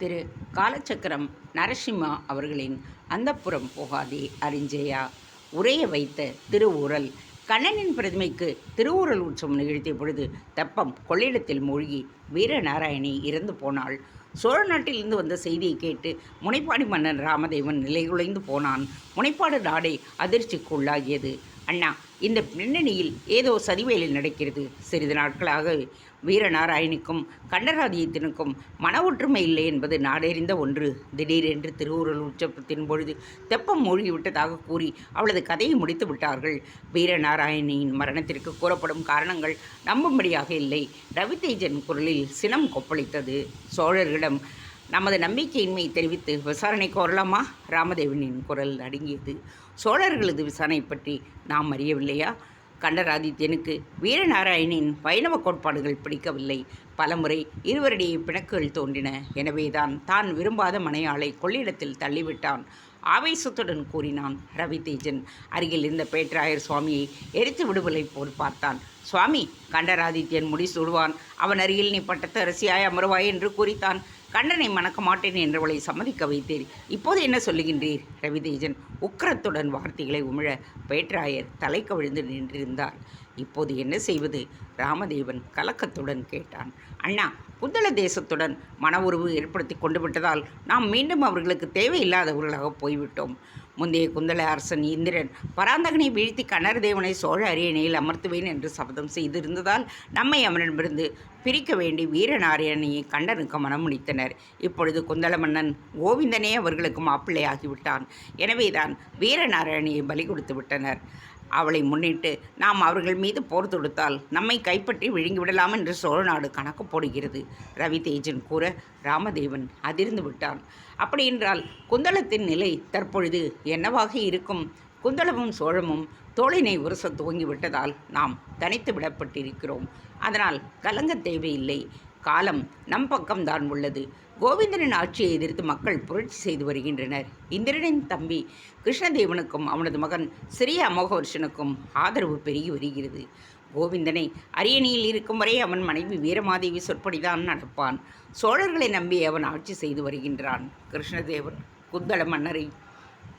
திரு காலச்சக்கரம் நரசிம்மா அவர்களின் அந்தப்புறம் போகாதே அறிஞ்சையா. உரைய வைத்த திருவுரல். கண்ணனின் பிரதிமைக்கு திருவுரல் உற்சவம் நிகழ்த்திய பொழுது தெப்பம் கொள்ளிடத்தில் மூழ்கி வீரநாராயணி இறந்து போனாள். சோழ நாட்டிலிருந்து வந்த செய்தியை கேட்டு முனைப்பாடி மன்னன் ராமதேவன் நிலைகுலைந்து போனான். முனைப்பாடு நாடே அதிர்ச்சிக்கு உள்ளாகியது அண்ணா இந்த பின்னணியில் ஏதோ சதிவேலில் நடக்கிறது. சிறிது நாட்களாக வீரநாராயணிக்கும் கண்டராதியத்தினுக்கும் மன ஒற்றுமை இல்லை என்பது நாடறிந்த ஒன்று. திடீரென்று திருவுருள் உற்சவத்தின் பொழுது தெப்பம் மூழ்கிவிட்டதாக கூறி அவளது கதையை முடித்து விட்டார்கள். வீரநாராயணியின் மரணத்திற்கு கூறப்படும் காரணங்கள் நம்பும்படியாக இல்லை. ரவிதேஜன் குரலில் சினம் கொப்பளித்தது. சோழர்களிடம் நமது நம்பிக்கையின்மை தெரிவித்து விசாரணை கோரலாமா? ராமதேவனின் குரல் அடங்கியது சோழர்களது விசாரணை பற்றி நாம் அறியவில்லையா? கண்டராதித்யனுக்கு வீரநாராயணின் வைணவ கோட்பாடுகள் பிடிக்கவில்லை. பலமுறை இருவரிடையே பிணக்குகள் தோன்றின. எனவேதான் தான் விரும்பாத மனையாளை கொள்ளிடத்தில் தள்ளிவிட்டான். ஆவேசத்துடன் கூறினான் ரவிதேஜன். அருகில் இருந்த பேட்ராயர் சுவாமியை எரித்து விடுவலை போல் பார்த்தான். சுவாமி கண்டராதித்யன் முடி சுடுவான் அவன் அருகில் நீ பட்டத்தரசியாய் அமருவாய் என்று கூறித்தான். கண்ணனை மணக்க மாட்டேன் என்றவளை சம்மதிக்க வைத்தீர் இப்போது என்ன சொல்லுகின்றீர்? ரவிதேஜன் உக்கரத்துடன் வார்த்தைகளை உமிழ பேட்ராயர் தலை விழுந்து நின்றிருந்தார். இப்போது என்ன செய்வது? ராமதேவன் கலக்கத்துடன் கேட்டான். அண்ணா புத்தள தேசத்துடன் மன உறவு ஏற்படுத்தி கொண்டு விட்டதால் நாம் மீண்டும் அவர்களுக்கு தேவையில்லாதவர்களாக போய்விட்டோம். முந்தைய குந்தள அரசன் இந்திரன் பராந்தகனை வீழ்த்தி கனரதேவனை சோழ அரியணையில் அமர்த்துவேன் என்று சபதம் செய்திருந்ததால் நம்மை அவனிடமிருந்து பிரிக்க வேண்டி வீரநாராயணியை கண்டனுக்கு மனம் முடித்தனர். இப்பொழுது குந்தள மன்னன் கோவிந்தனே அவர்களுக்கு மாப்பிள்ளையாகிவிட்டான். எனவேதான் வீரநாராயணியை பலி கொடுத்து விட்டனர். அவளை முன்னிட்டு நாம் அவர்கள் மீது போர் தொடுத்தால் நம்மை கைப்பற்றி விழுங்கிவிடலாம் என்று சோழ நாடு கணக்கு போடுகிறது. ரவிதேஜன் கூற ராமதேவன் அதிர்ந்து விட்டான். அப்படியென்றால் குந்தளத்தின் நிலை தற்பொழுது என்னவாக இருக்கும்? குந்தளமும் சோழமும் தோளினை உரச துவங்கிவிட்டதால் நாம் தனித்து விடப்பட்டிருக்கிறோம். அதனால் கலங்க தேவையில்லை. காலம் நம் பக்கம்தான் உள்ளது. கோவிந்தனின் ஆட்சியை எதிர்த்து மக்கள் புரட்சி செய்து வருகின்றனர். இந்திரனின் தம்பி கிருஷ்ணதேவனுக்கும் அவனது மகன் சிறிய அமோகவர்ஷனுக்கும் ஆதரவு பெருகி வருகிறது. கோவிந்தனை அரியணையில் இருக்கும் வரை அவன் மனைவி வீரமாதேவி சொற்படிதான் நடப்பான். சோழர்களை நம்பி அவன் ஆட்சி செய்து வருகின்றான். கிருஷ்ணதேவன் குந்தள மன்னரை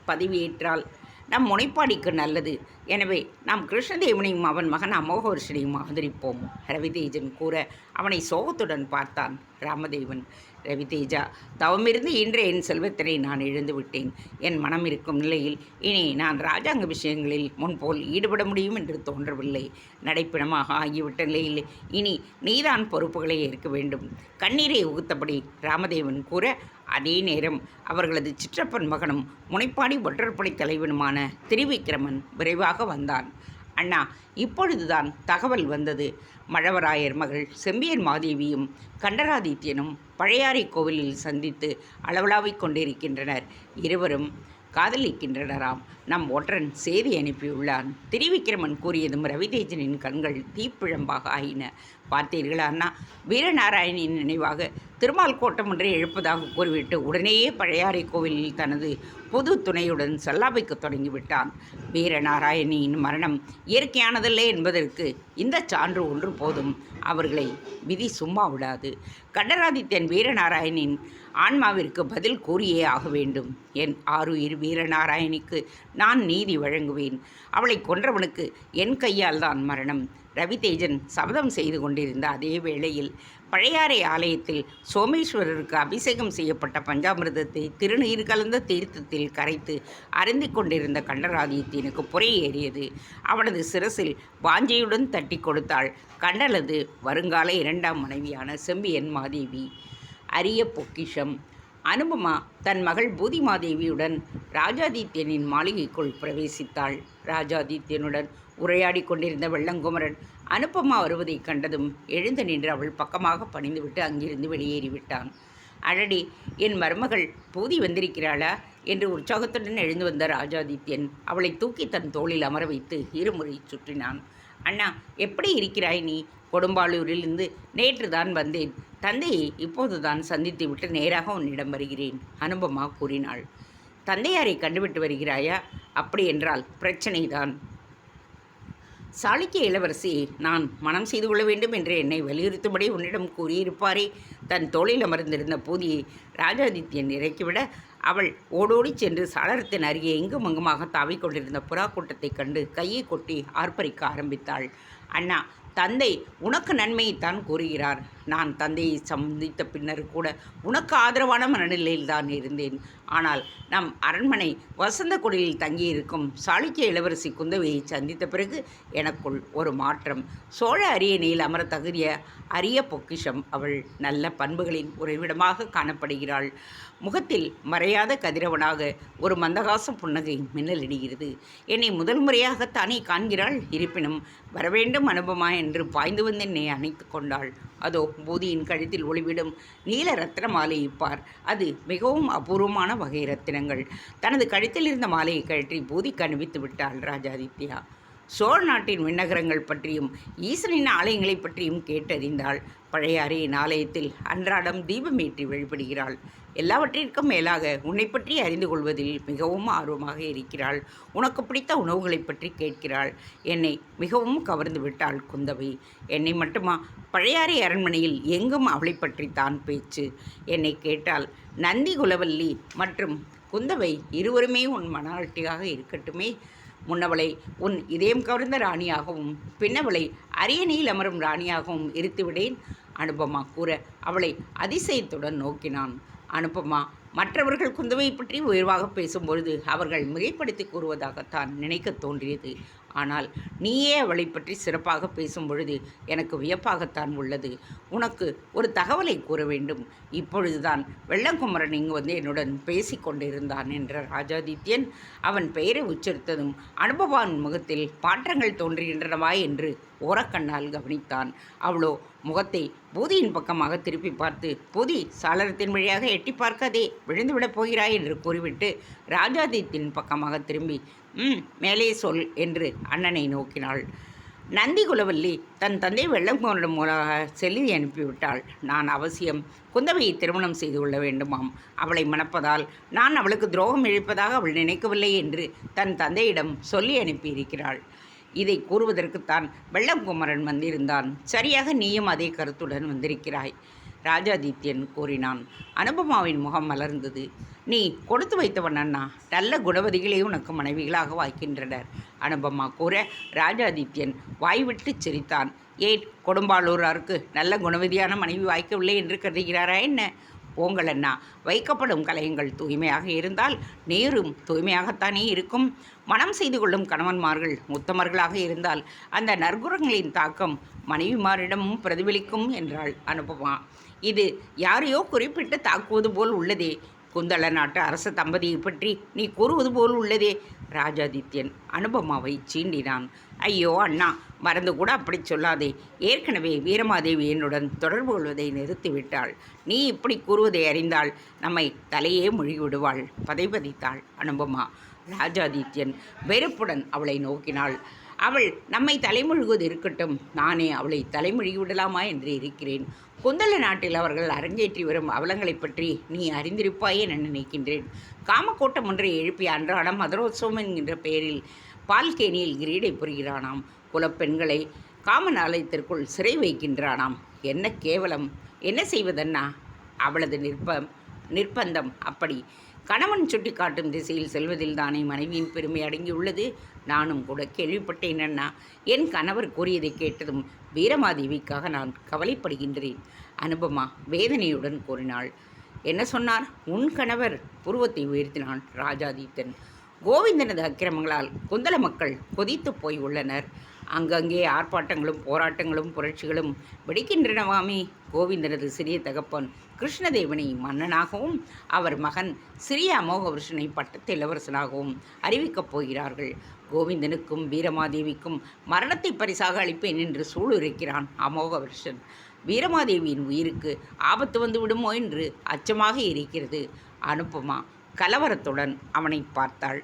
பதவியேற்றால் நம் முனைப்பாடிக்கு நல்லது. எனவே நாம் கிருஷ்ணதேவனையும் அவன் மகன் அமோகவர்ஷனையும் ஆதரிப்போம். ரவிதேஜன் கூற அவனை சோகத்துடன் பார்த்தான் ராமதேவன். ரவிதேஜா தவமிருந்து இன்றே என் செல்வத்தினை நான் இழந்து விட்டேன். என் மனம் இருக்கும் நிலையில் இனி நான் ராஜாங்க விஷயங்களில் முன்போல் ஈடுபட முடியும் என்று தோன்றவில்லை. நடைப்பிணமாக ஆகிவிட்ட நிலையில் இனி நீதான் பொறுப்புகளை ஏற்க வேண்டும். கண்ணீரை உகுத்தபடி ராமதேவன் கூற அதே நேரம் அவர்களது சிற்றப்பன் மகனும் முனைப்பாடி ஒற்றற்படை தலைவனுமான திருவிக்கிரமன் விரைவாக வந்தான். அண்ணா இப்பொழுதுதான் தகவல் வந்தது. மழவராயர் மகள் செம்பியன் மாதேவியும் கண்டராதித்யனும் பழையாறை கோவிலில் சந்தித்து அளவலாவிக் கொண்டிருக்கின்றனர். இருவரும் காதலிக்கின்றனராம். நம் ஒற்றன் செய்தி அனுப்பியுள்ளான். திருவிக்கிரமன் கூறியதும் ரவிதேஜனின் கண்கள் தீப்பிழம்பாக ஆயின. பார்த்தீர்களா அண்ணா வீரநாராயணின் நினைவாக திருமால் கோட்டம் ஒன்றை எழுப்பதாக கூறிவிட்டு உடனேயே பழையாறை கோவிலில் தனது பொது துணையுடன் சல்லாபைக்கு தொடங்கிவிட்டான். வீரநாராயணியின் மரணம் இயற்கையானதல்ல என்பதற்கு இந்த சான்று ஒன்று போதும். அவர்களை விதி சும்மா விடாது. கண்டராதித்யன் வீரநாராயணின் ஆன்மாவிற்கு பதில் கூறியே ஆக வேண்டும். என் ஆறுயிர் வீரநாராயணிக்கு நான் நீதி வழங்குவேன். அவளை கொன்றவனுக்கு என் கையால் தான் மரணம். ரவிதேஜன் சபதம் செய்து கொண்டிருந்த அதே வேளையில் பழையாறை ஆலயத்தில் சோமேஸ்வரருக்கு அபிஷேகம் செய்யப்பட்ட பஞ்சாமிர்தத்தை திருநீர் கலந்த தீர்த்தத்தில் கரைத்து அருந்தி கொண்டிருந்த கண்டராதித்யனுக்கு புரை ஏறியது அவனது சிரசில் வாஞ்சையுடன் தட்டி கொடுத்தாள். கண்டலது வருங்கால இரண்டாம் மனைவியான செம்பியன் மாதேவி. அரிய பொக்கிஷம். அனுபமா தன் மகள் பூதிமாதேவியுடன் ராஜாதித்யனின் மாளிகைக்குள் பிரவேசித்தாள். ராஜாதித்யனுடன் உரையாடி கொண்டிருந்த வெள்ளங்குமரன் அனுப்பமா வருவதைக் கண்டதும் எழுந்து நின்று அவள் பக்கமாக பணிந்துவிட்டு அங்கிருந்து வெளியேறிவிட்டான். அழடி என் மருமகள் பூதி வந்திருக்கிறாளா? என்று உற்சாகத்துடன் எழுந்து வந்த ராஜாதித்யன் அவளை தூக்கி தன் தோளில் அமர வைத்து இருமுறை சுற்றினான். அண்ணா எப்படி இருக்கிறாய் நீ? கொடும்பாளூரிலிருந்து நேற்று தான் வந்தேன். தந்தையை இப்போதுதான் சந்தித்து விட்டு நேராக உன்னிடம் வருகிறேன் அனுபமா கூறினாள். தந்தையாரை கண்டுவிட்டு வருகிறாயா? அப்படி என்றால் பிரச்சனைதான். சாளுக்கிய இளவரசி நான் மனம் செய்து கொள்ள வேண்டும் என்று என்னை வலியுறுத்தும்படி உன்னிடம் கூறியிருப்பாரே. தன் தோளில் அமர்ந்திருந்த பூதியை ராஜாதித்யன் இறக்கிவிட அவள் ஓடோடி சென்று சாளரத்தின் அருகே எங்கும் அங்குமாக தாவிக் கொண்டிருந்த புறா கூட்டத்தைக் கண்டு கையை கொட்டி ஆர்ப்பரிக்க ஆரம்பித்தாள். அண்ணா தந்தை உனக்கு நன்மையைத்தான் கூறுகிறார். நான் தந்தையை சந்தித்த பின்னர் கூட உனக்கு ஆதரவான மனநிலையில் தான் இருந்தேன். ஆனால் நம் அரண்மனை வசந்த குடிலில் தங்கியிருக்கும் சாளுக்கிய இளவரசி குந்தவையை சந்தித்த பிறகு எனக்குள் ஒரு மாற்றம். சோழ அரியணையில் அமர தகுதிய அரிய பொக்கிஷம் அவள் நல்ல பண்புகளின் உறைவிடமாக காணப்படுகிறாள். முகத்தில் மறையாத கதிரவனாக ஒரு மந்தகாச புன்னகை மின்னலிடுகிறது. என்னை முதல் முறையாக தானே காண்கிறாள்? இருப்பினும் வரவேண்டும் அனுபவமா என்று பாய்ந்து வந்து என்னை அணைத்து கொண்டாள். அதோ பூதியின் கழுத்தில் ஒளிவிடும் நீல ரத்ன மாலையை பார். அது மிகவும் அபூர்வமான வகை ரத்தினங்கள். தனது கழுத்தில் இருந்த மாலையை கழற்றி பூதிக்கு அணிவித்து விட்டாள் ராஜாதித்யா. சோழ நாட்டின் விண்ணகரங்கள் பற்றியும் ஈசனின் ஆலயங்களை பற்றியும் கேட்டறிந்தாள். பழைய அறையின் ஆலயத்தில் அன்றாடம் தீபமேற்றி வழிபடுகிறாள். எல்லாவற்றிற்கும் மேலாக உன்னை பற்றி அறிந்து கொள்வதில் மிகவும் ஆர்வமாக இருக்கிறாள். உனக்கு பிடித்த உணவுகளை பற்றி கேட்கிறாள். என்னை மிகவும் கவர்ந்து விட்டாள் குந்தவை. என்னை மட்டுமா? பழையாறை அரண்மனையில் எங்கும் அவளை பற்றி தான் பேச்சு. என்னை கேட்டால் நந்தி குலவல்லி மற்றும் குந்தவை இருவருமே உன் மனாட்டியாக இருக்கட்டுமே? முன்னவளை உன் இதயம் கவர்ந்த ராணியாகவும் பின்னவளை அரியணையில் அமரும் ராணியாகவும் இருத்துவிடேன் அனுபமா கூற அவளை அதிசயத்துடன் நோக்கினான். அனுபமா மற்றவர்கள் குந்தவை பற்றி உயர்வாக பேசும்பொழுது அவர்கள் மிகைப்படுத்தி கூறுவதாகத்தான் நினைக்கத் தோன்றியது. ஆனால் நீயே அவளை பற்றி சிறப்பாக பேசும் பொழுது எனக்கு வியப்பாகத்தான் உள்ளது. உனக்கு ஒரு தகவலை கூற வேண்டும். இப்பொழுதுதான் வெள்ளங்குமரன் இங்கு வந்து என்னுடன் பேசி கொண்டிருந்தான் என்ற ராஜாதித்யன். அவன் பெயரை உச்சரித்ததும் அனுபவான் முகத்தில் மாற்றங்கள் தோன்றுகின்றனவா என்று ஓரக்கண்ணால் கவனித்தான். அவளோ முகத்தை பூதியின் பக்கமாக திருப்பி பார்த்து பூதி சாளரத்தின் வழியாக எட்டி பார்க்காதே விழுந்துவிடப் போகிறாய் என்று கூறிவிட்டு ராஜாதித்தின் பக்கமாக திரும்பி ம் மேலே சொல் என்று அண்ணனை நோக்கினாள். நந்தி குலவல்லி தன் தந்தை வெள்ளங்குமரன் மூலமாக செல்லி அனுப்பிவிட்டாள். நான் அவசியம் குந்தவையை திருமணம் செய்து கொள்ள வேண்டுமாம். அவளை மணப்பதால் நான் அவளுக்கு துரோகம் இழைப்பதாக அவள் நினைக்கவில்லை என்று தன் தந்தையிடம் சொல்லி அனுப்பியிருக்கிறாள். இதை கூறுவதற்குத்தான் வெள்ளங்குமரன் வந்திருந்தான். சரியாக நீயும் அதே கருத்துடன் வந்திருக்கிறாய் ராஜாதித்யன் கூறினான். அனுபமாவின் முகம் மலர்ந்தது. நீ கொடுத்து வைத்தவன் அண்ணா நல்ல குணவதிகளே உனக்கு மனைவிகளாக வாய்க்கின்றனர் அனுபமா கூற ராஜாதித்யன் வாய்விட்டு சிரித்தான். ஏன் கொடும்பாளூராருக்கு நல்ல குணவதியான மனைவி வாய்க்கவில்லை என்று கருதுகிறாரா என்ன? போங்கள் அண்ணா வைக்கப்படும் கலையங்கள் தூய்மையாக இருந்தால் நேரும் தூய்மையாகத்தானே இருக்கும். மனம் செய்து கொள்ளும் கணவன்மார்கள் உத்தமர்களாக இருந்தால் அந்த நற்குணங்களின் தாக்கம் மனைவிமாரிடமும் பிரதிபலிக்கும் என்றாள் அனுபமா. இது யாரையோ குறிப்பிட்டு தாக்குவது போல் உள்ளதே. குந்தள நாட்டு அரச தம்பதியை பற்றி நீ கூறுவது போல் உள்ளதே. ராஜாதித்யன் அனுபமாவை சீண்டினான். ஐயோ அண்ணா மறந்து கூட அப்படி சொல்லாதே. ஏற்கனவே வீரமாதேவி என்னுடன் தொடர்பு கொள்வதை நிறுத்திவிட்டாள். நீ இப்படி கூறுவதை அறிந்தால் நம்மை தலையே மொழிவிடுவாள் பதைபதித்தாள் அனுபமா. ராஜாதித்யன் வெறுப்புடன் அவளை நோக்கினாள். அவள் நம்மை தலைமொழிவது இருக்கட்டும். நானே அவளை தலைமொழி விடலாமா என்று இருக்கிறேன். குந்தல நாட்டில் அவர்கள் அரங்கேற்றி வரும் அவலங்களைப் பற்றி நீ அறிந்திருப்பாயே என நினைக்கின்றேன். காமக்கோட்டம் ஒன்றை எழுப்பிய அன்றாடம் மதுரோத்சவம் என்கின்ற பெயரில் பால்கேனியில் கிரீடை புரிகிறானாம். குலப்பெண்களை காமன் ஆலயத்திற்குள் சிறை வைக்கின்றானாம். என்ன கேவலம்? என்ன செய்வதன்னா? அவளது நிற்ப நிர்பந்தம் அப்படி. கணவன் சுட்டி காட்டும் திசையில் செல்வதில் தானே மனைவியின் பெருமை அடங்கியுள்ளது. நானும் கூட கேள்விப்பட்டேன் அண்ணா. என் கணவர் கூறியதை கேட்டதும் வீரமாதேவிக்காக நான் கவலைப்படுகின்றேன். அனுபமா வேதனையுடன் கூறினாள். என்ன சொன்னார்? உன் கணவர் புருவத்தை உயர்த்தினான் ராஜாதித்தன். கோவிந்தனது அக்கிரமங்களால் குந்தல மக்கள் கொதித்து போய் உள்ளனர். அங்கங்கே ஆர்ப்பாட்டங்களும் போராட்டங்களும் புரட்சிகளும் வெடிக்கின்றனவாமே. கோவிந்தனது சிறிய தகப்பன் கிருஷ்ணதேவனை மன்னனாகவும் அவர் மகன் சிறிய அமோகவருஷனை பட்டத்து இளவரசனாகவும் அறிவிக்கப் போகிறார்கள். கோவிந்தனுக்கும் வீரமாதேவிக்கும் மரணத்தை பரிசாக அளிப்பேன் என்று சூளுரைக்கிறான் அமோகவருஷன். வீரமாதேவியின் உயிருக்கு ஆபத்து வந்து விடுமோ என்று அச்சமாக இருக்கிறது. அனுப்புமா கலவரத்துடன் அவனை பார்த்தாள்.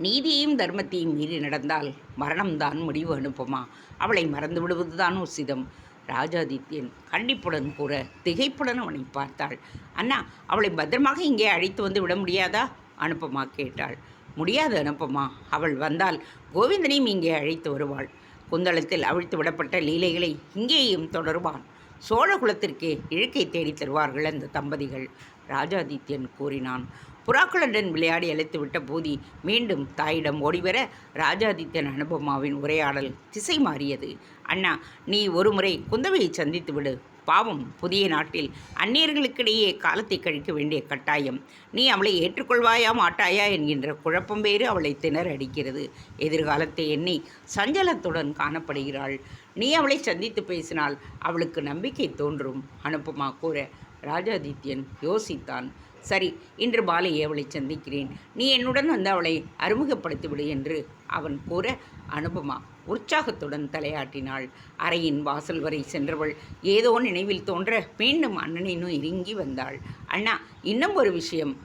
நீதியையும் தர்மத்தையும் மீறி நடந்தால் மரணம்தான் முடிவு அனுப்புமா? அவளை மறந்து விடுவதுதான் உசிதம். ராஜாதித்யன் கண்டிப்புடன் கூற திகைப்புடன் அவனை பார்த்தாள். அண்ணா அவளை பத்திரமாக இங்கே அழைத்து வந்து விட முடியாதா? அனுப்பமா கேட்டாள். முடியாது அனுப்பமா. அவள் வந்தால் கோவிந்தனையும் இங்கே அழைத்து வருவாள். குந்தளத்தில் அவிழ்த்து விடப்பட்ட லீலைகளை இங்கேயும் தொடருவான். சோழகுலத்திற்கே இழுக்கை தேடித் தருவார்கள் அந்த தம்பதிகள் ராஜாதித்யன் கூறினான். புறாக்களுடன் விளையாடி அழைத்துவிட்ட போதி மீண்டும் தாயிடம் ஓடிவர ராஜாதித்யன் அனுபமாவின் உரையாடல் திசை மாறியது. அண்ணா நீ ஒருமுறை குந்தவையை சந்தித்து விடு. பாவம் புதிய நாட்டில் அந்நியர்களுக்கிடையே காலத்தை கழிக்க வேண்டிய கட்டாயம். நீ அவளை ஏற்றுக்கொள்வாயா மாட்டாயா என்கின்ற குழப்பம் வேறு அவளை திணற அடிக்கிறது. எதிர்காலத்தை எண்ணி சஞ்சலத்துடன் காணப்படுகிறாள். நீ அவளை சந்தித்து பேசினால் அவளுக்கு நம்பிக்கை தோன்றும் அனுப்புமா கூற ராஜாதித்யன் யோசித்தான். சரி இன்று பாலையை அவளை சந்திக்கிறேன். நீ என்னுடன் வந்து அவளை அறிமுகப்படுத்திவிடு என்று அவன் கூற அனுபமா உற்சாகத்துடன் தலையாட்டினாள். அறையின் வாசல் வரை சென்றவள் ஏதோ நினைவில் தோன்ற மீண்டும் அண்ணனினும் இறங்கி வந்தாள். அண்ணா இன்னும் ஒரு விஷயம்.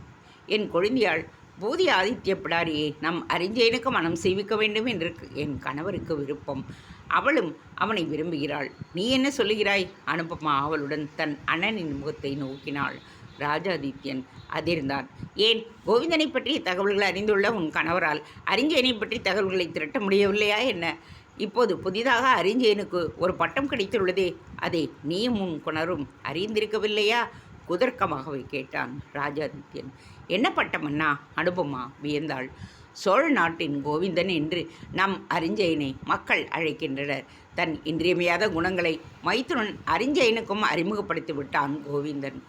என் கொழுந்தியாள் பூதி ஆதித்ய பிடாரியை நம் அறிஞ்சயனுக்கு மனம் செய்விக்க வேண்டும் என்று என் கணவருக்கு விருப்பம். அவளும் அவனை விரும்புகிறாள். நீ என்ன சொல்லுகிறாய்? அனுபமா அவளுடன் தன் அண்ணனின் முகத்தை நோக்கினாள். ராஜாதித்யன் அதிர்ந்தான். ஏன்? கோவிந்தனை பற்றிய தகவல்களை அறிந்துள்ள உன் கணவரால் அறிஞ்சேனை பற்றி தகவல்களை திரட்ட முடியவில்லையா என்ன? இப்போது புதிதாக அறிஞ்சேனுக்கு ஒரு பட்டம் கிடைத்துள்ளதே அதை நீயும் உன் குணரும் அறிந்திருக்கவில்லையா? குதர்க்கமாகவே கேட்டான் ராஜாதித்யன். என்ன பட்டம் அண்ணா? அனுபமா? வியந்தாள். சோழ நாட்டின் கோவிந்தன் என்று நம் அறிஞ்சயனை மக்கள் அழைக்கின்றனர். தன் இன்றியமையாத குணங்களை மைத்துனன் அறிஞ்சயனுக்கும் அறிமுகப்படுத்தி விட்டான் கோவிந்தன்.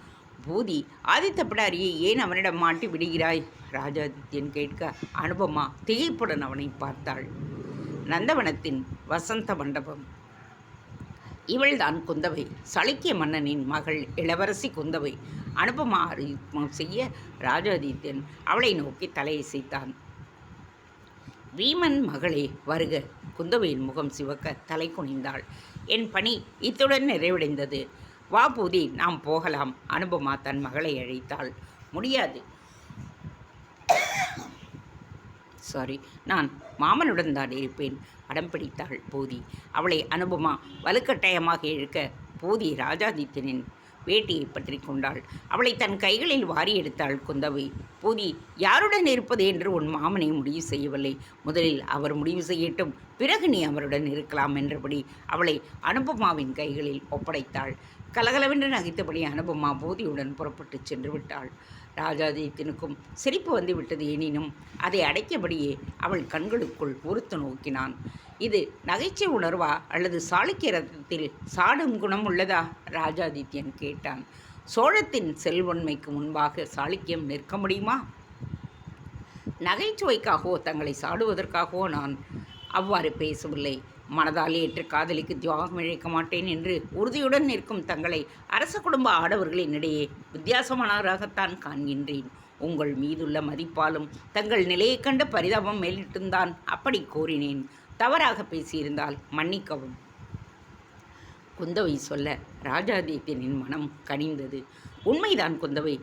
பூதி ஆதித்த பிடாரியை ஏன் அவனிடம் மாட்டி விடுகிறாய்? ராஜாதித்யன் கேட்க அனுபமா திகைப்புடன் அவனை பார்த்தாள். நந்தவனத்தின் வசந்த மண்டபம். இவள்தான் குந்தவை சளுக்கிய மன்னனின் மகள் இளவரசி குந்தவை. அனுபமா அறிமுகம் செய்ய ராஜாதித்யன் அவளை நோக்கி தலையசைத்தான். வீமன் மகளே வருக. குந்தவையின் முகம் சிவக்க தலை குனிந்தாள். என் பணி இத்துடன் நிறைவடைந்தது. வா பூதி நாம் போகலாம். அனுபமா தன் மகளை அழைத்தாள். முடியாது. சாரி நான் மாமனுடன் தான் இருப்பேன். அடம் பிடித்தாள் பூதி. அவளை அனுபமா வலுக்கட்டாயமாக இழுக்க பூதி ராஜாதித்யனின் வேட்டியை பற்றி கொண்டாள். அவளை தன் கைகளில் வாரி எடுத்தாள் குந்தவை. பூதி யாருடன் இருப்பது என்று உன் மாமனை முடிவு செய்யவில்லை. முதலில் அவர் முடிவு செய்யட்டும். பிறகு நீ அவருடன் இருக்கலாம் என்றபடி அவளை அனுபமாவின் கைகளில் ஒப்படைத்தாள். கலகலவென்று நகைத்தபடி அனுபமா போதியுடன் புறப்பட்டு சென்று விட்டாள் ராஜாதித்யனுக்கும் சிரிப்பு வந்து விட்டது எனினும் அதை அடைக்கபடியே அவள் கண்களுக்குள் பொறுத்து நோக்கினான். இது நகைச்சுவை உணர்வா அல்லது சாளுக்கிய ரத்தத்தில் சாடும் குணம் உள்ளதா? ராஜாதித்யன் கேட்டான். சோழத்தின் செல்வன்மைக்கு முன்பாக சாளுக்கியம் நிற்க முடியுமா? நகைச்சுவைக்காகவோ தங்களை சாடுவதற்காகவோ நான் அவ்வாறு பேசவில்லை. மனதால் ஏற்று காதலிக்கு தியாகம் இழைக்க மாட்டேன் என்று உறுதியுடன் நிற்கும் தங்களை அரச குடும்ப ஆடவர்களினிடையே வித்தியாசமானவராகத்தான் காண்கின்றேன். உங்கள் மீதுள்ள மதிப்பாலும் தங்கள் நிலையைக் கண்ட பரிதாபம் மேலிட்டும்தான் அப்படி கூறினேன். தவறாக பேசியிருந்தால் மன்னிக்கவும். குந்தவை சொல்ல ராஜாதித்யனின் மனம் கனிந்தது. உண்மைதான் குந்தவை.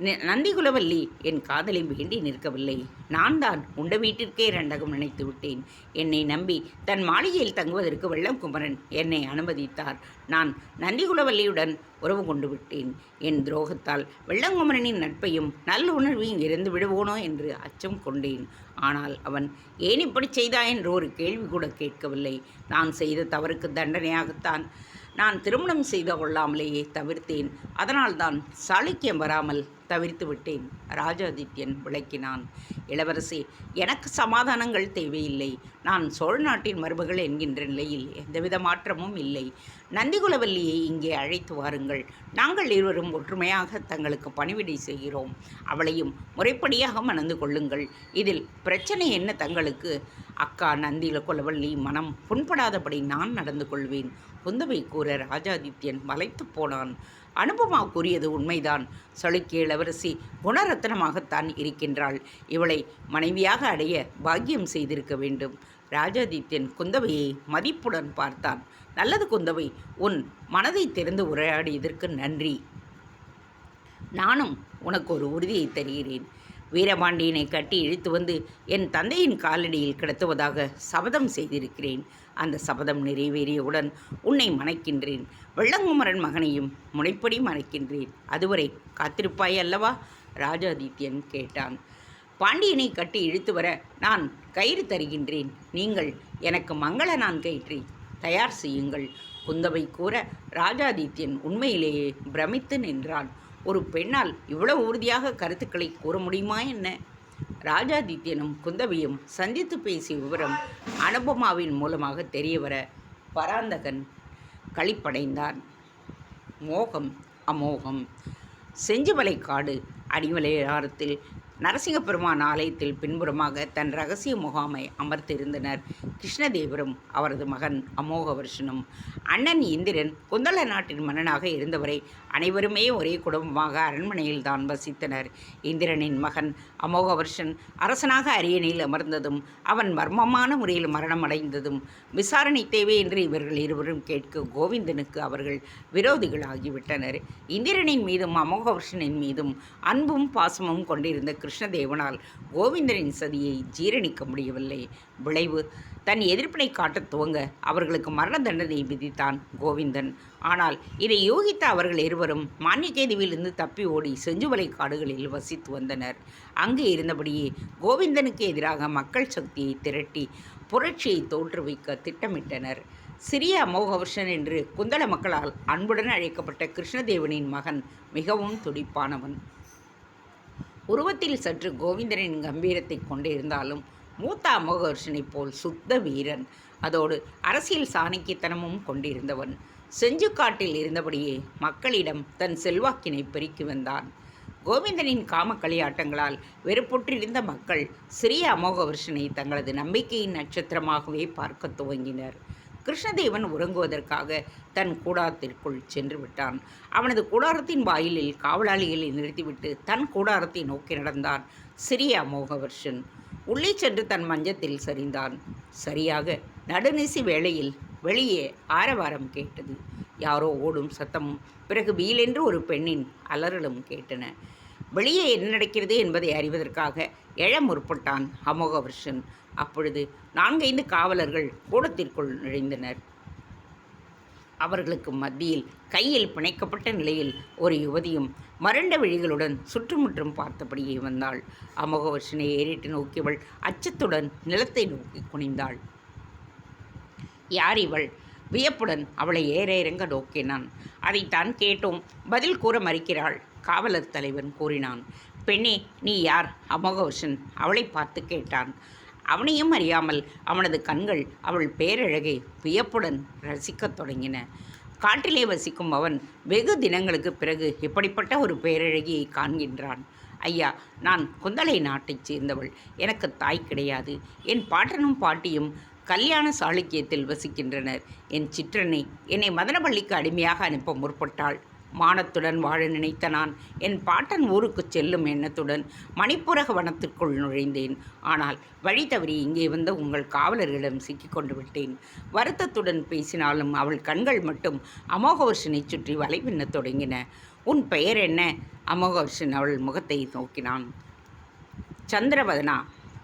நந்திகுலவல்லி என் காதலை வேண்டி நிற்கவில்லை. நான் தான் உண்ட வீட்டிற்கே ரண்டகம் நினைத்து விட்டேன். என்னை நம்பி தன் மாளிகையில் தங்குவதற்கு வெள்ளம் குமரன் என்னை அனுமதித்தார். நான் நந்திகுலவல்லியுடன் உறவு கொண்டு விட்டேன். என் துரோகத்தால் வெள்ளங்குமரனின் நட்பையும் நல்ல உணர்வையும் இறந்து விடுவோனோ என்று அச்சம் கொண்டேன். ஆனால் அவன் ஏன் இப்படி செய்தா என்று ஒரு கேள்வி கூட கேட்கவில்லை. நான் செய்த தவறுக்கு தண்டனையாகத்தான் நான் திருமணம் செய்து கொள்ளாமலேயே தவிர்த்தேன். அதனால்தான் சாளுக்கியம் வராமல் தவிர்த்து விட்டேன் ராஜாதித்யன் விளக்கினான். இளவரசி எனக்கு சமாதானங்கள் தேவையில்லை. நான் சோழ நாட்டின் மருமகள் என்கின்ற நிலையில் எந்தவித மாற்றமும் இல்லை. நந்திகுலவல்லியை இங்கே அழைத்து வாருங்கள். நாங்கள் இருவரும் ஒற்றுமையாக தங்களுக்கு பணிவிடை செய்கிறோம். அவளையும் முறைப்படியாக மணந்து கொள்ளுங்கள். இதில் பிரச்சனை என்ன தங்களுக்கு? அக்கா நந்தில குலவல்லி மனம் புண்படாதபடி நான் நடந்து கொள்வேன். குந்தவை கூற ராஜாதித்யன் மலைத்து போனான். அனுபமா கூறியது உண்மைதான். சளுக்கிய இளவரசி குணரத்னமாகத்தான் இருக்கின்றாள். இவளை மனைவியாக அடைய பாக்கியம் செய்திருக்க வேண்டும். ராஜாதித்யன் குந்தவையை மதிப்புடன் பார்த்தான். நல்லது குந்தவை உன் மனதை திறந்து உரையாடியதற்கு நன்றி. நானும் உனக்கு ஒரு உறுதியை தருகிறேன். வீரபாண்டியனை கட்டி இழுத்து வந்து என் தந்தையின் காலடியில் கிடத்துவதாக சபதம் செய்திருக்கிறேன். அந்த சபதம் நிறைவேறியவுடன் உன்னை மணக்கின்றேன். வெள்ளங்குமரன் மகனையும் முனைப்படி மணக்கின்றேன். அதுவரை காத்திருப்பாய் அல்லவா? ராஜாதித்யன் கேட்டான். பாண்டியனை கட்டி இழுத்து வர நான் கயிறு தருகின்றேன். நீங்கள் எனக்கு மங்கள நான் கயிற்றி தயார் செய்யுங்கள். குந்தவை கூற ராஜாதித்யன் உண்மையிலேயே பிரமித்து நின்றான். ஒரு பெண்ணால் இவ்வளவு உறுதியாக கருத்துக்களை கூற முடியுமா என்ன? ராஜாதித்யனும் குந்தவியும் சந்தித்து பேசிய விவரம் அனுபமாவின் மூலமாக தெரியவர பராந்தகன் களிப்படைந்தான். மோகம் அமோகம். செஞ்சிமலை காடு அடிமலையாரத்தில் நரசிங்கப்பெருமான் ஆலயத்தில் பின்புறமாக தன் ரகசிய முகாமை அமர்த்திருந்தனர். கிருஷ்ணதேவரும் அவரது மகன் அமோகவர்ஷனும். அண்ணன் இந்திரன் குந்தள நாட்டின் மன்னனாக இருந்தவரை அனைவருமே ஒரே குடும்பமாக அரண்மனையில் தான் வசித்தனர். இந்திரனின் மகன் அமோகவர்ஷன் அரசனாக அரியணையில் அமர்ந்ததும் அவன் மர்மமான முறையில் மரணம் அடைந்ததும் விசாரணை தேவை என்று இவர்கள் இருவரும் கேட்க கோவிந்தனுக்கு அவர்கள் விரோதிகளாகிவிட்டனர். இந்திரனின் மீதும் அமோகவர்ஷனின் மீதும் அன்பும் பாசமும் கொண்டிருந்த கிருஷ்ணதேவனால் கோவிந்தனின் சதியை ஜீரணிக்க முடியவில்லை. விளைவு. தன் எதிர்ப்பினை காட்டத் துவங்க அவர்களுக்கு மரண தண்டனை விதித்தான் கோவிந்தன். ஆனால் இதை யோகித்த அவர்கள் இருவரும் மானியக்கேதுவிலிருந்து தப்பி ஓடி செஞ்சுவலை காடுகளில் வசித்து வந்தனர். அங்கு இருந்தபடியே கோவிந்தனுக்கு எதிராக மக்கள் சக்தியை திரட்டி புரட்சியை தோற்றுவிக்க திட்டமிட்டனர். சிறிய அமோகவர்ஷன் என்று குந்தள மக்களால் அன்புடன் அழைக்கப்பட்ட கிருஷ்ணதேவனின் மகன் மிகவும் துடிப்பானவன். உருவத்தில் சற்று கோவிந்தனின் கம்பீரத்தை கொண்டிருந்தாலும் மூத்த அமோகர்ஷனைப் போல் சுத்த வீரன். அதோடு அரசியல் சாணக்கியத்தனமும் கொண்டிருந்தவன். செஞ்சுக்காட்டில் இருந்தபடியே மக்களிடம் தன் செல்வாக்கினை பெருக்கி வந்தான். கோவிந்தனின் காமக்களியாட்டங்களால் வெறுப்புற்றிருந்த மக்கள் சிறிய அமோகவர்ஷனை தங்களது நம்பிக்கையின் நட்சத்திரமாகவே பார்க்க துவங்கினர். கிருஷ்ணதேவன் உறங்குவதற்காக தன் கூடாரத்திற்குள் சென்று விட்டான். அவனது கூடாரத்தின் வாயிலில் காவலாளிகளை நிறுத்திவிட்டு தன் கூடாரத்தை நோக்கி நடந்தான் சிறிய அமோகவர்ஷன். உள்ளே சென்று தன் மஞ்சத்தில் சரிந்தான். சரியாக நடுநிசி வேளையில் வெளியே ஆரவாரம் கேட்டது. யாரோ ஓடும் சத்தமும் பிறகு வீலென்று ஒரு பெண்ணின் அலறலும் கேட்டன. வெளியே என்ன நடக்கிறது என்பதை அறிவதற்காக எழ முற்பட்டான் அமோகவர்ஷன். அப்பொழுது நான்கைந்து காவலர்கள் கூடத்திற்குள் நுழைந்தனர். அவர்களுக்கு மத்தியில் கையில் பிணைக்கப்பட்ட நிலையில் ஒரு யுவதியும் மரண்ட விழிகளுடன் சுற்றுமுற்றும் பார்த்தபடியே வந்தாள். அமோகவர்ஷனை ஏறிட்டு நோக்கியவள் அச்சத்துடன் நிலத்தை நோக்கி குனிந்தாள். யார் இவள் வியப்புடன் அவளை ஏற இறங்க நோக்கினான். அதைத்தான் கேட்டோம் பதில் கூற மறுக்கிறாள். காவலர் தலைவன் கூறினான் பெண்ணே நீ யார்? அமோகவர்ஷன் அவளை பார்த்து கேட்டான். அவனையும் அறியாமல் அவனது கண்கள் அவள் பேரழகை வியப்புடன் ரசிக்கத் தொடங்கின. காட்டிலே வசிக்கும் அவன் வெகு தினங்களுக்கு பிறகு இப்படிப்பட்ட ஒரு பேரழகியை காண்கின்றான். ஐயா நான் குந்தலை நாட்டைச் சேர்ந்தவள். எனக்கு தாய் கிடையாது. என் பாட்டனும் பாட்டியும் கல்யாண சாளுக்கியத்தில் வசிக்கின்றனர். என் சிற்றனை என்னை மதனப்பள்ளிக்கு அடிமையாக அனுப்ப முற்பட்டாள். மானத்துடன் வாழ நினைத்த நான். என் பாட்டன் ஊருக்குச் செல்லும் எண்ணத்துடன் மணிப்புரக வனத்திற்குள் நுழைந்தேன். ஆனால் வழி தவறி இங்கே வந்த உங்கள் காவலர்களிடம் சிக்கிக்கொண்டு விட்டேன். வருத்தத்துடன் பேசினாலும் அவள் கண்கள் மட்டும் அமோகவர்ஷனை சுற்றி வலைபின்னத் தொடங்கின. உன் பெயர் என்ன? அமோகவர்ஷன் அவள் முகத்தை நோக்கினான். சந்திரவதனா.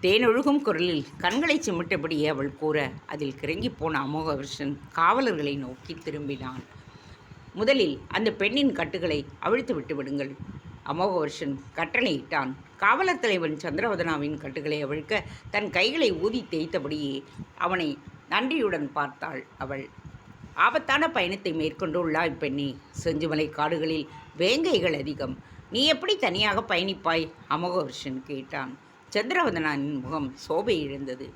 தேனொழுகும் குரலில் கண்களை சிமிட்டபடியே அவள் கூற. அதில் கிறங்கி போன அமோகவர்ஷன் காவலர்களை நோக்கி திரும்பினான். முதலில் அந்த பெண்ணின் கட்டுகளை அவிழ்த்து விட்டு விடுங்கள். அமோகவர்ஷன் கட்டளையிட்டான். காவலர் தலைவன் சந்திரவதனாவின் கட்டுகளை அவிழ்க்க தன் கைகளை ஊதி தேய்த்தபடியே அவனை நன்றியுடன் பார்த்தாள் அவள். ஆபத்தான பயணத்தை மேற்கொண்டுள்ளாய் இப்பெண்ணே. செஞ்சுமலை காடுகளில் வேங்கைகள் அதிகம். நீ எப்படி தனியாக பயணிப்பாய்? அமோகவர்ஷன் கேட்டான். சந்திரவதனானின் முகம் சோபை இழந்தது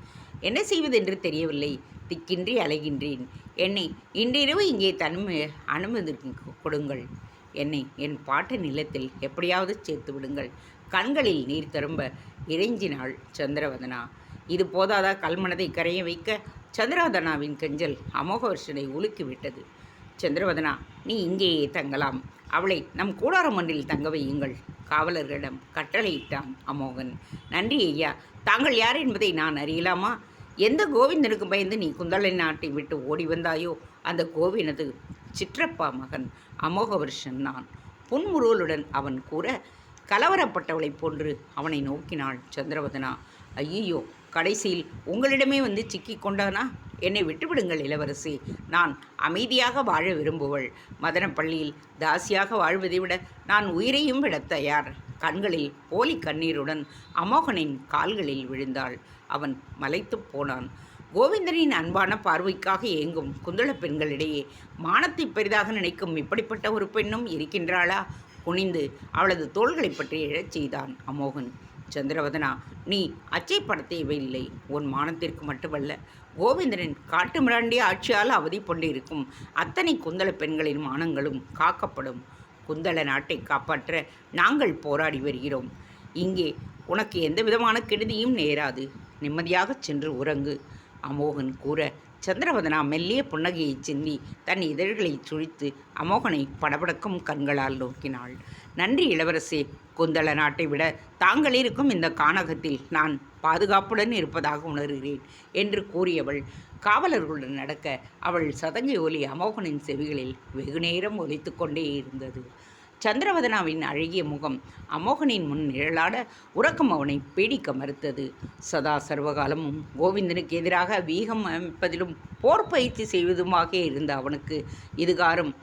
என்ன செய்வதென்று தெரியவில்லை. திக்கின்றி அலைகின்றேன். என்னை இன்றிரவு இங்கே தனிமை அனுமதி கொடுங்கள்? என்னை என் பாட்டு நிலத்தில் எப்படியாவது சேர்த்து விடுங்கள். கண்களில் நீர் திரும்ப இறைஞ்சினாள் சந்திரவதனா. இது போதாதா கல்மனதை கரைய வைக்க? சந்திரவதனாவின் கெஞ்சல் அமோகவர்ஷனை உலுக்கிவிட்டது. சந்திரவதனா நீ இங்கேயே தங்கலாம். அவளை நம் கூடாரம் ஒன்றில் தங்க வையுங்கள். காவலர்களிடம் கட்டளையிட்டான் அமோகன். நன்றி ஐயா. தாங்கள் யார் என்பதை நான் அறியலாமா? எந்த கோவிந்தனுக்கு பயந்து நீ குந்தலை நாட்டை விட்டு ஓடி வந்தாயோ அந்த கோவினது சிற்றப்பா மகன் அமோகவர்ஷன் நான் புன்முருவலுடன் அவன் கூற கலவரப்பட்டவளைப் போன்று அவனை நோக்கினாள் சந்திரவதனா. ஐயோ கடைசியில் உங்களிடமே வந்து சிக்கிக் கொண்டானா? என்னை விட்டுவிடுங்கள் இளவரசி. நான் அமைதியாக வாழ விரும்புவள். மதனப்பள்ளியில் தாசியாக வாழ்வதை விட நான் உயிரையும் விட தயார். கண்களில் போலி கண்ணீருடன் அமோகனின் கால்களில் விழுந்தாள். அவன் மலைத்துப் போனான். கோவிந்தனின் அன்பான பார்வைக்காக ஏங்கும் குந்தள பெண்களிடையே மானத்தை பெரிதாக நினைக்கும் இப்படிப்பட்ட ஒரு பெண்ணும் இருக்கின்றாளா? குனிந்து அவளது தோள்களை பற்றி எழச் செய்தான் அமோகன். சந்திரவதனா நீ அச்சைப்படத் இல்லை உன் மானத்திற்கு மட்டுமல்ல கோவிந்தனின் காட்டு மிராண்டிய ஆட்சியால் அவதி கொண்டிருக்கும் அத்தனை குந்தள பெண்களின் மானங்களும் காக்கப்படும். குந்தள நாட்டை காப்பாற்ற நாங்கள் போராடி வருகிறோம். இங்கே உனக்கு எந்த விதமான கெடுதியும் நேராது. நிம்மதியாகச் சென்று உறங்கு. அமோகன் கூற சந்திரவதனா மெல்லிய புன்னகையைச் சிந்தி தன் இதழ்களைச் சுழித்து அமோகனை படபடக்கும் கண்களால் நோக்கினாள். நன்றி இளவரசே. குந்தள நாட்டை விட தாங்கள் இருக்கும் இந்த கானகத்தில் நான் பாதுகாப்புடன் இருப்பதாக உணர்கிறேன் என்று கூறியவள். காவலர்களுடன் நடக்க அவள் சதங்கி ஒலி அமோகனின் செவிகளில் வெகுநேரம் ஒலித்து கொண்டே இருந்தது. சந்திரவதனாவின் அழகிய முகம் அமோகனின் முன் நிழலாட உறக்கம் அவனை பீடிக்க மறுத்தது. சதா சர்வகாலமும் கோவிந்தனுக்கு எதிராக வீகம் அமைப்பதிலும் போர் பயிற்சி செய்வதுமாக இருந்த அவனுக்கு இதுகாரும்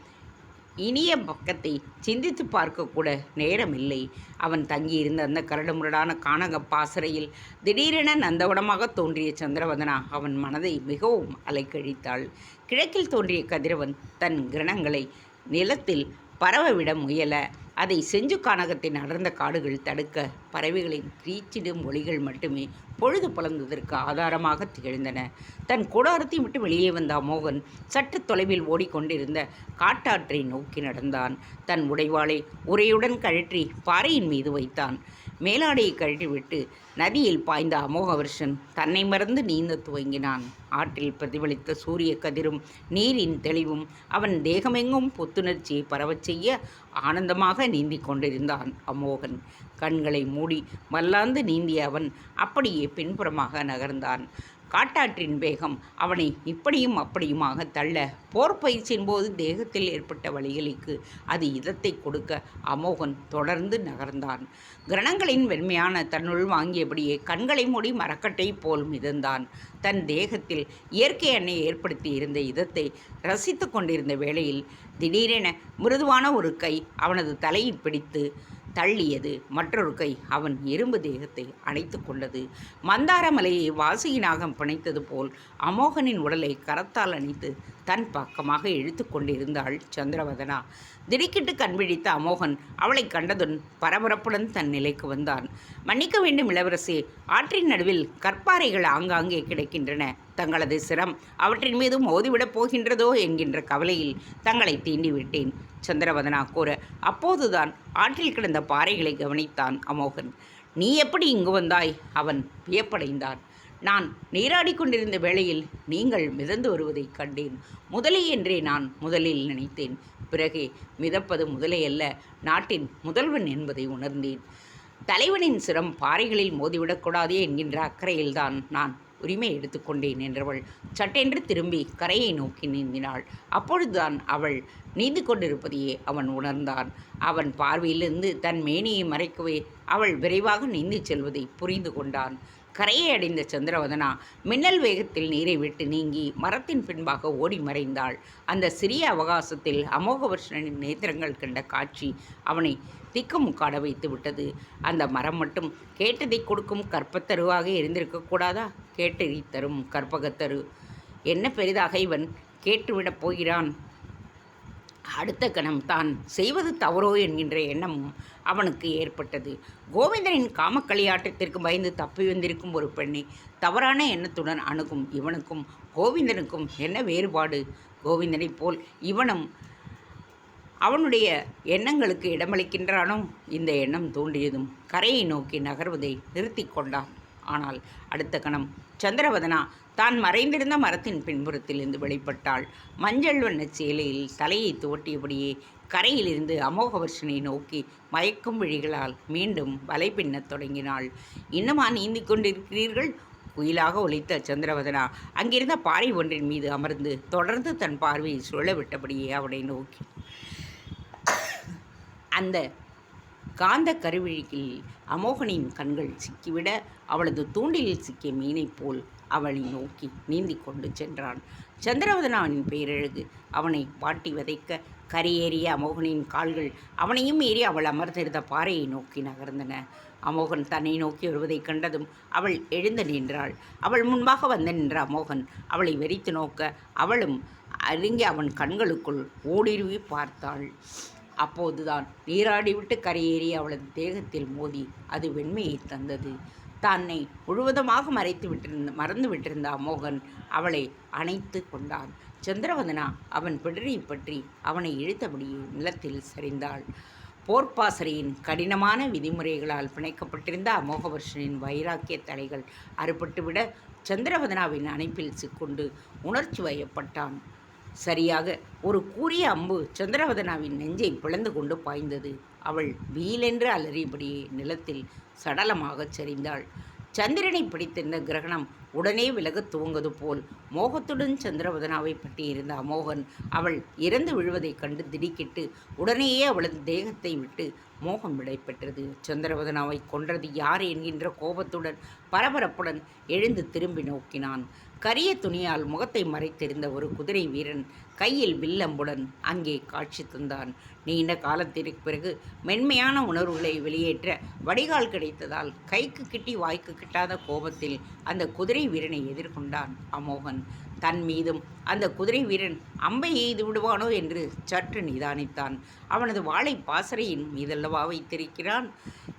இனிய பக்கத்தை சிந்தித்து பார்க்கக்கூட நேரமில்லை. அவன் தங்கியிருந்த அந்த கரடுமுரடான கானக பாசறையில் திடீரென நந்தவனமாக தோன்றிய சந்திரவதனா அவன் மனதை மிகவும் அலைக்கழித்தாள். கிழக்கில் தோன்றிய கதிரவன் தன் கிரணங்களை நிலத்தில் பரவவிட முயல. அதை செஞ்சு கானகத்தின் அடர்ந்த காடுகள் தடுக்க பறவைகளின் கிரீச்சிடும் ஒளிகள் மட்டுமே பொழுது புலந்ததற்கு ஆதாரமாக திகழ்ந்தன. தன் கூடாரத்தை விட்டு வெளியே வந்த மோகன் சற்று தொலைவில் ஓடிக்கொண்டிருந்த காட்டாற்றை நோக்கி நடந்தான். தன் உடைவாளை உரையுடன் கழற்றி பாறையின் மீது வைத்தான். மேலாடையை கழட்டிவிட்டு நதியில் பாய்ந்த அமோகவர்ஷன் தன்னை மறந்து நீந்த துவங்கினான். ஆற்றில் பிரதிபலித்த சூரிய கதிரும் நீரின் தெளிவும் அவன் தேகமெங்கும் புத்துணர்ச்சியை பரவச் செய்ய ஆனந்தமாக நீந்தி கொண்டிருந்தான் அமோகன். கண்களை மூடி மல்லாந்து நீந்திய அவன் அப்படியே பின்புறமாக நகர்ந்தான். காட்டாற்றின் வேகம் அவனை இப்படியும் அப்படியுமாக தள்ள போர் பயிற்சியின் போது தேகத்தில் ஏற்பட்ட வழிகளுக்கு அது இதத்தை கொடுக்க அமோகன் தொடர்ந்து நகர்ந்தான். கிரணங்களின் வெண்மையான தன்னுள் வாங்கியபடியே கண்களை மூடி மரக்கட்டை போல் மிதந்தான். தன் தேகத்தில் இயற்கை எண்ணெய் ஏற்படுத்தி இருந்த இதத்தை ரசித்து கொண்டிருந்த வேளையில் திடீரென மிருதுவான ஒரு கை அவனது தலையை பிடித்து தள்ளியது. மற்றொரு கை அவன் இரும்பு தேகத்தை அணைத்து கொண்டது. மந்தாரமலையை வாசியினாக பிணைத்தது போல் அமோகனின் உடலை கரத்தால் அணைத்து தன் பக்கமாக இழுத்து கொண்டிருந்தாள் சந்திரவதனா. திடுக்கிட்டு கண்விழித்த அமோகன் அவளை கண்டதுன் பரபரப்புடன் தன் நிலைக்கு வந்தான். மன்னிக்க வேண்டும் இளவரசி ஆற்றின் நடுவில் கற்பாறைகள் ஆங்காங்கே கிடைக்கின்றன. தங்களது சிரம் அவற்றின் மீது மோதிவிடப் போகின்றதோ என்கின்ற கவலையில் தங்களை தீண்டிவிட்டேன் சந்திரவதனா கூற. அப்போதுதான் ஆற்றில் கிடந்த பாறைகளை கவனித்தான் அமோகன். நீ எப்படி இங்கு வந்தாய்? அவன் வியப்படைந்தான். நான் நீராடி கொண்டிருந்த வேளையில் நீங்கள் மிதந்து வருவதை கண்டேன். முதலை என்றே நான் முதலில் நினைத்தேன். பிறகே மிதப்பது முதலை அல்ல நாட்டின் முதல்வன் என்பதை உணர்ந்தேன். தலைவனின் சிரம் பாறைகளில் மோதிவிடக்கூடாதே என்கின்ற அக்கறையில்தான் நான் உரிமை எடுத்துக்கொண்டேன் என்றவள் சட்டென்று திரும்பி கரையை நோக்கி நீந்தினாள். அப்பொழுதுதான் அவள் நீந்து கொண்டிருப்பதையே அவன் உணர்ந்தான். அவன் பார்வையிலிருந்து தன் மேனியை மறைக்கவே அவள் விரைவாக நீந்தி செல்வதை புரிந்து கொண்டான். கரையை அடைந்த சந்திரவதனா மின்னல் வேகத்தில் நீரை விட்டு நீங்கி மரத்தின் பின்பாக ஓடி மறைந்தாள். அந்த சிறிய அவகாசத்தில் அமோகவர்ஷனின் நேத்திரங்கள் கண்ட காட்சி அவனை திக்குமுக்காட வைத்து விட்டது. அந்த மரம் மட்டும் கேட்டதை கொடுக்கும் கற்பத்தருவாக இருந்திருக்கக்கூடாதா கேட்டதை தரும் கற்பகத்தரு. என்ன பெரிதாக இவன் கேட்டுவிடப் போகிறான்? அடுத்த கணம் தான் செய்வது தவறோ என்கின்ற எண்ணமும் அவனுக்கு ஏற்பட்டது. கோவிந்தனின் காமக்களியாட்டத்திற்கு பயந்து தப்பி வந்திருக்கும் ஒரு பெண்ணை தவறான எண்ணத்துடன் அணுகும் இவனுக்கும் கோவிந்தனுக்கும் என்ன வேறுபாடு? கோவிந்தனைப் போல் இவனும் அவனுடைய எண்ணங்களுக்கு இடமளிக்கின்றானோ? இந்த எண்ணம் தோன்றியதும் கரையை நோக்கி நகர்வதை நிறுத்தி கொண்டான். ஆனால் அடுத்த கணம் சந்திரவதனா தான் மறைந்திருந்த மரத்தின் பின்புறத்திலிருந்து வெளிப்பட்டாள். மஞ்சள் வண்ண சேலையில் தலையை துவட்டியபடியே கரையிலிருந்து அமோகவர்ஷனை நோக்கி மயக்கும் விழிகளால் மீண்டும் வலை பின்னத் தொடங்கினாள். இன்னுமா நீந்திக் கொண்டிருக்கிறீர்கள்? குயிலாக ஒலித்த சந்திரவதனா அங்கிருந்த பாறை ஒன்றின் மீது அமர்ந்து தொடர்ந்து தன் பார்வையை சுழல விட்டபடியே அவனை நோக்கி அந்த காந்த கருவிழியில் அமோகனின் கண்கள் சிக்கிவிட அவளது தூண்டிலில் சிக்கிய மீனைப் போல் அவளை நோக்கி நீந்தி கொண்டு சென்றான். சந்திரவதனாவின் பேரழகு அவனை வாட்டி வதைக்க கரையேறிய அமோகனின் கால்கள் அவனையும் ஏறி அவள் அமர்ந்திருந்த பாறையை நோக்கி நகர்ந்தன. அமோகன் தன்னை நோக்கி வருவதைக் கண்டதும் அவள் எழுந்து நின்றாள். அவள் முன்பாக வந்து நின்ற அமோகன் அவளை வெறித்து நோக்க அவளும் அருங்கி அவன் கண்களுக்குள் ஓடிருவி பார்த்தாள். அப்போதுதான் நீராடிவிட்டு கரையேறி அவளது தேகத்தில் மோதி அது வெண்மையை தந்தது. தன்னை முழுவதுமாக மறைத்து விட்டிருந்த மறந்து விட்டிருந்த அமோகன் அவளை அணைத்து கொண்டான். சந்திரவதனா அவன் பிடரை பற்றி அவனை இழுத்தபடியே நிலத்தில் சரிந்தாள். போர்ப்பாசறையின் கடினமான விதிமுறைகளால் பிணைக்கப்பட்டிருந்த அமோகவர்ஷனின் வைராக்கிய தலைகள் அறுபட்டுவிட சந்திரவதனாவின் அணைப்பில் சிக்கொண்டு உணர்ச்சி வயப்பட்டான். சரியாக ஒரு கூறிய அம்பு சந்திரவதனாவின் நெஞ்சை பிளந்து கொண்டு பாய்ந்தது. அவள் வீலென்று அலறியபடியே நிலத்தில் சடலமாகச் சரிந்தாள். சந்திரனை பிடித்திருந்த கிரகணம் உடனே விலகத் துவங்குவது போல் மோகத்துடன் சந்திரவதனாவை பற்றியிருந்த அமோகன் அவள் இறந்து விழுவதைக் கண்டு திடுக்கிட்டு உடனேயே அவளது தேகத்தை விட்டு மோகம் விடைபெற்றது. சந்திரவதனாவை கொன்றது யார் என்கின்ற கோபத்துடன் பரபரப்புடன் எழுந்து திரும்பி நோக்கினான். கரிய துணியால் முகத்தை மறைத்திருந்த ஒரு குதிரை வீரன் கையில் வில்லம்புடன் அங்கே காட்சி தந்தான். நீண்ட காலத்திற்கு பிறகு மென்மையான உணர்வுகளை வெளியேற்ற வடிகால் கிடைத்ததால் கைக்கு கிட்டி வாய்க்கு கிட்டாத கோபத்தில் அந்த குதிரை வீரனை எதிர்கொண்டான் அமோகன். தன் மீதும் அந்த குதிரை வீரன் அம்பை எய்து விடுவானோ என்று சற்று நிதானித்தான். அவனது வாளை பாசறையின் மீதல்லவா வைத்திருக்கிறான்?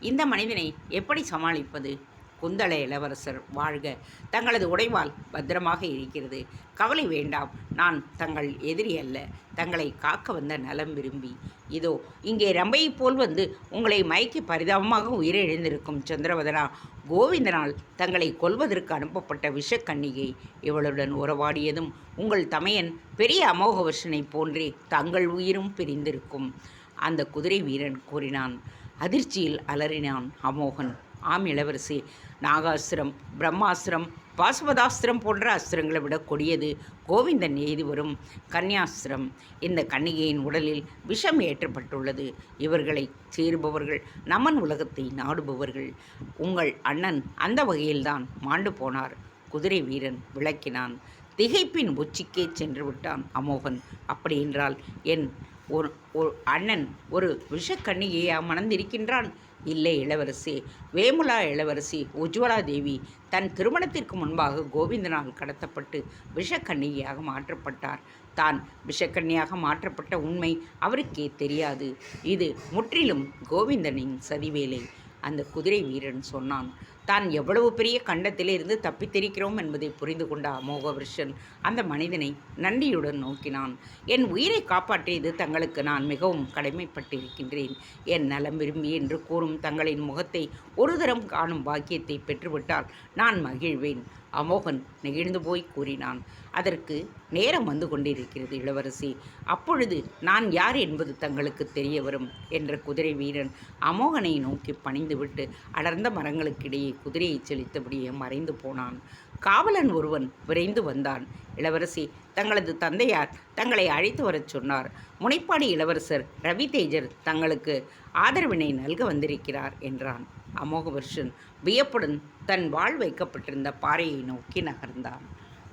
இந்த மனிதனை எப்படி சமாளிப்பது? குந்தள இளவரசர் வாழ்க. தங்களது உடைவால் பத்திரமாக இருக்கிறது. கவலை வேண்டாம். நான் தங்கள் எதிரி அல்ல. தங்களை காக்க வந்த நலம் விரும்பி. இதோ இங்கே ரம்பையைப் போல் வந்து உங்களை மயக்கி பரிதாபமாக உயிரிழந்திருக்கும் சந்திரவதனா கோவிந்தனால் தங்களை கொல்வதற்கு அனுப்பப்பட்ட விஷக்கன்னிகை இவளுடன் உறவாடியதும் உங்கள் தமையன் பெரிய அமோகவர்ஷனைப் போன்றே தங்கள் உயிரும் பிரிந்திருக்கும். அந்த குதிரை வீரன் கூறினான். அதிர்ச்சியில் அலறினான் அமோகன். ஆம் இளவரசி. நாகாஸ்திரம் பிரம்மாஸ்திரம் பாசுபதாஸ்திரம் போன்ற அஸ்திரங்களை விட கொடியது கோவிந்தன் எய்து வரும் கன்னியாஸ்திரம் இந்த கன்னிகையின் உடலில் விஷம் ஏற்றப்பட்டுள்ளது. இவர்களை சேருபவர்கள் நமன் உலகத்தை நாடுபவர்கள். உங்கள் அண்ணன் அந்த வகையில்தான் மாண்டு போனார். குதிரை வீரன் விளக்கினான். திகைப்பின் உச்சிக்கே சென்று விட்டான் அமோகன். அப்படி என்றால் என் ஒரு ஒரு அண்ணன் ஒரு விஷக்கன்னிகையா மணந்திருக்கின்றான்? இல்லை இளவரசி. வேமுலா இளவரசி உஜ்வலா தேவி தன் திருமணத்திற்கு முன்பாக கோவிந்தனால் கடத்தப்பட்டு விஷக்கன்னிகையாக மாற்றப்பட்டார். தான் விஷக்கன்னியாக மாற்றப்பட்ட உண்மை அவருக்கே தெரியாது. இது முற்றிலும் கோவிந்தனின் சதிவேலை. அந்த குதிரை வீரன் சொன்னான் தான் எவ்வளவு பெரிய கண்டத்திலிருந்து தப்பித்திருக்கிறோம் என்பதை புரிந்து கொண்ட அமோகவர்ஷன் அந்த மனிதனை நன்றியுடன் நோக்கினான். என் உயிரை காப்பாற்றியது தங்களுக்கு நான் மிகவும் கடமைப்பட்டிருக்கின்றேன். என் நலம் விரும்பி என்று கூறும் தங்களின் முகத்தை ஒரு தரம் காணும் பாக்கியத்தை பெற்றுவிட்டால் நான் மகிழ்வேன் அமோகன் நெகிழ்ந்து போய் கூறினான். அதற்கு நேரம் வந்து கொண்டிருக்கிறது இளவரசி. அப்பொழுது நான் யார் என்பது தங்களுக்கு தெரிய வரும் என்ற குதிரை வீரன் அமோகனை நோக்கி பணிந்துவிட்டு அடர்ந்த மரங்களுக்கிடையே குதிரையை செலுத்தபடியே மறைந்து போனான். காவலன் ஒருவன் விரைந்து வந்தான். இளவரசி தங்களது தந்தையார் தங்களை அழைத்து வரச் சொன்னார். முனைப்பாடி இளவரசர் ரவி தேஜர் தங்களுக்கு ஆதரவினை நல்க வந்திருக்கிறார் என்றான். அமோகவர்ஷன் வியப்புடன் தன் வாழ் வைக்கப்பட்டிருந்த பாறையை நோக்கி நகர்ந்தான்.